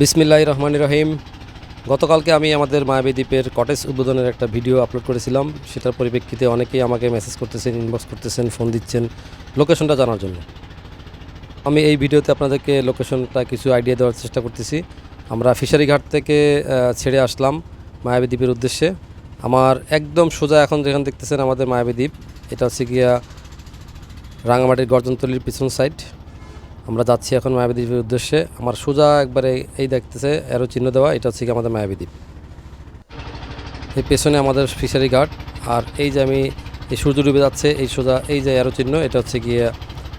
বিসমিল্লাহ রহমান রহিম। গতকালকে আমি আমাদের মায়াবী দ্বীপের কটেজ উদ্বোধনের একটা ভিডিও আপলোড করেছিলাম। সেটার পরিপ্রেক্ষিতে অনেকেই আমাকে মেসেজ করতেছেন ইনবক্স করতেছেন ফোন দিচ্ছেন লোকেশনটা জানার জন্য। আমি এই ভিডিওতে আপনাদেরকে লোকেশনটা কিছু আইডিয়া দেওয়ার চেষ্টা করতেছি। আমরা ফিশারি ঘাট থেকে ছেড়ে আসলাম মায়াবী দ্বীপের উদ্দেশ্যে। আমার একদম সোজা এখন যেখানে দেখতেছেন আমাদের মায়াবী দ্বীপ, এটা হচ্ছে গিয়া রাঙামাটির গর্জনতলির পিছন সাইড আমরা যাচ্ছি এখন মায়াবীদ্বীপের উদ্দেশ্যে। আমার সোজা একবারে এই দেখতেছে এরও চিহ্ন দেওয়া, এটা হচ্ছে আমাদের মায়াবী দ্বীপ। এই পেছনে আমাদের ফিশারি ঘাট, আর এই যে আমি এই সূর্য ডুবে যাচ্ছে, এই সোজা, এই যে এরো চিহ্ন, এটা হচ্ছে গিয়ে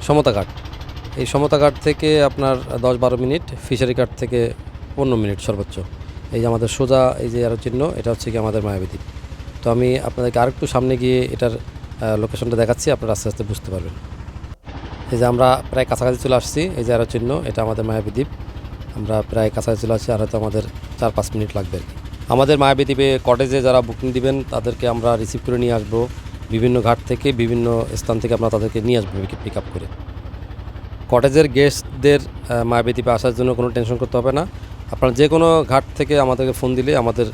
সমতা ঘাট। এই সমতা ঘাট থেকে আপনার দশ বারো মিনিট, ফিশারি ঘাট থেকে পনেরো মিনিট সর্বোচ্চ। এই যে আমাদের সোজা, এই যে এরো চিহ্ন, এটা হচ্ছে কি আমাদের মায়াবী দ্বীপ। তো আমি আপনাদেরকে আরেকটু সামনে গিয়ে এটার লোকেশনটা দেখাচ্ছি, আপনারা আস্তে আস্তে বুঝতে পারবেন। এই যে আমরা প্রায় কাছাকাছি চলে আসছি, এই যে আরও চিহ্ন, এটা আমাদের মায়াবী দ্বীপ। আমরা প্রায় কাছাকাছি চলে আসছি, আর হয়তো আমাদের চার পাঁচ মিনিট লাগবে। আমাদের মায়াবী দ্বীপে কটেজে যারা বুকিং দিবেন, তাদেরকে আমরা রিসিভ করে নিয়ে আসব। বিভিন্ন ঘাট থেকে, বিভিন্ন স্থান থেকে আমরা তাদেরকে নিয়ে আসব পিক আপ করে। কটেজের গেস্টদের মায়াবী দ্বীপে আসার জন্য কোনো টেনশন করতে হবে না। আপনারা যে কোনো ঘাট থেকে আমাদেরকে ফোন দিলে আমাদের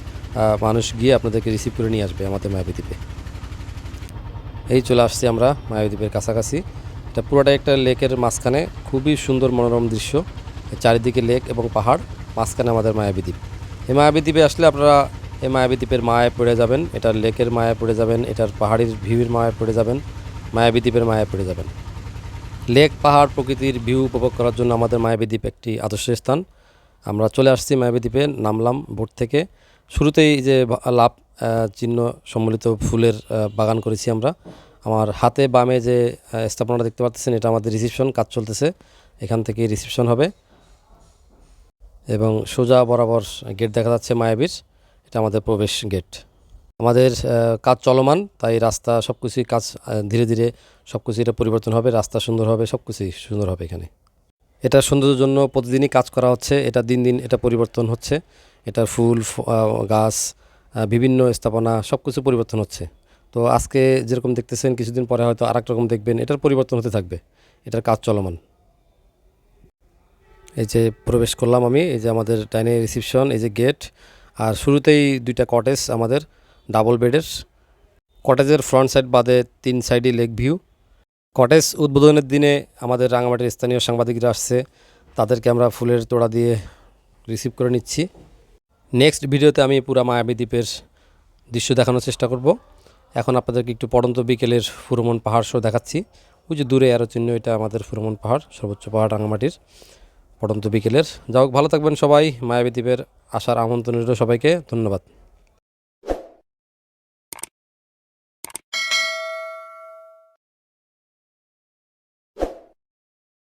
মানুষ গিয়ে আপনাদেরকে রিসিভ করে নিয়ে আসবে আমাদের মায়াবী দ্বীপে। এই চলে আসছি আমরা মায়াবী দ্বীপের কাছাকাছি। এটা পুরোটাই একটা লেকের মাঝখানে খুবই সুন্দর মনোরম দৃশ্য। চারিদিকে লেক এবং পাহাড়, মাঝখানে আমাদের মায়াবী দ্বীপ। এই মায়াবী দ্বীপে আসলে আপনারা এই মায়াবী দ্বীপের মায়ায় পড়ে যাবেন, এটার লেকের মায়ায় পড়ে যাবেন, এটার পাহাড়ির ভিউর মায়ায় পড়ে যাবেন, মায়াবী দ্বীপের মায়ায় পড়ে যাবেন। লেক, পাহাড় প্রকৃতির ভিউ উপভোগ করার জন্য আমাদের মায়াবী দ্বীপ একটি আদর্শ স্থান। আমরা চলে আসছি মায়াবী দ্বীপে, নামলাম বোট থেকে। শুরুতেই যে লাভ চিহ্ন সম্মিলিত ফুলের বাগান করেছি আমরা। আমার হাতে বামে যে স্থাপনাটা দেখতে পাচ্ছেন, এটা আমাদের রিসিপশন, কাজ চলতেছে। এখান থেকে রিসিপশন হবে। এবং সোজা বরাবর গেট দেখা যাচ্ছে, মায়াবীর। এটা আমাদের প্রবেশ গেট। আমাদের কাজ চলমান, তাই রাস্তা সব কিছুই কাজ ধীরে ধীরে সব কিছু এটা পরিবর্তন হবে, রাস্তা সুন্দর হবে সব কিছুই সুন্দর হবে এখানে। এটা সৌন্দর্যের জন্য প্রতিদিনই কাজ করা হচ্ছে, এটা দিন দিন এটা পরিবর্তন হচ্ছে। এটার ফুল গাছ বিভিন্ন স্থাপনা সব কিছু পরিবর্তন হচ্ছে। তো আজকে যেরকম দেখতেছেন, কিছুদিন পরে হয়তো আর রকম দেখবেন, এটার পরিবর্তন হতে থাকবে। এটার কাজ চলমান। এই যে প্রবেশ করলাম আমি, এই যে আমাদের ডাইনে রিসিপশন, এই যে গেট, আর শুরুতেই দুইটা কটেজ আমাদের ডাবল বেডের। কটেজের ফ্রন্ট সাইড বাদে তিন সাইডই লেক ভিউ। কটেজ উদ্বোধনের দিনে আমাদের রাঙামাটির স্থানীয় সাংবাদিকরা আসছে, তাদেরকে আমরা ফুলের তোড়া দিয়ে রিসিভ করে নিচ্ছি। নেক্সট ভিডিওতে আমি পুরা মায়াবী দ্বীপের দৃশ্য দেখানোর চেষ্টা করব। এখন আপনাদেরকে একটু পড়ন্ত বিকেলের ফুরমন পাহাড় শো দেখাচ্ছি। ওই যে দূরে আরও চিহ্ন, এটা আমাদের ফুরমন পাহাড়, সর্বোচ্চ পাহাড় রাঙামাটির পড়ন্ত বিকেলের। যাই হোক, ভালো থাকবেন সবাই। মায়াবী দ্বীপের আসার আমন্ত্রণ সবাইকে। ধন্যবাদ।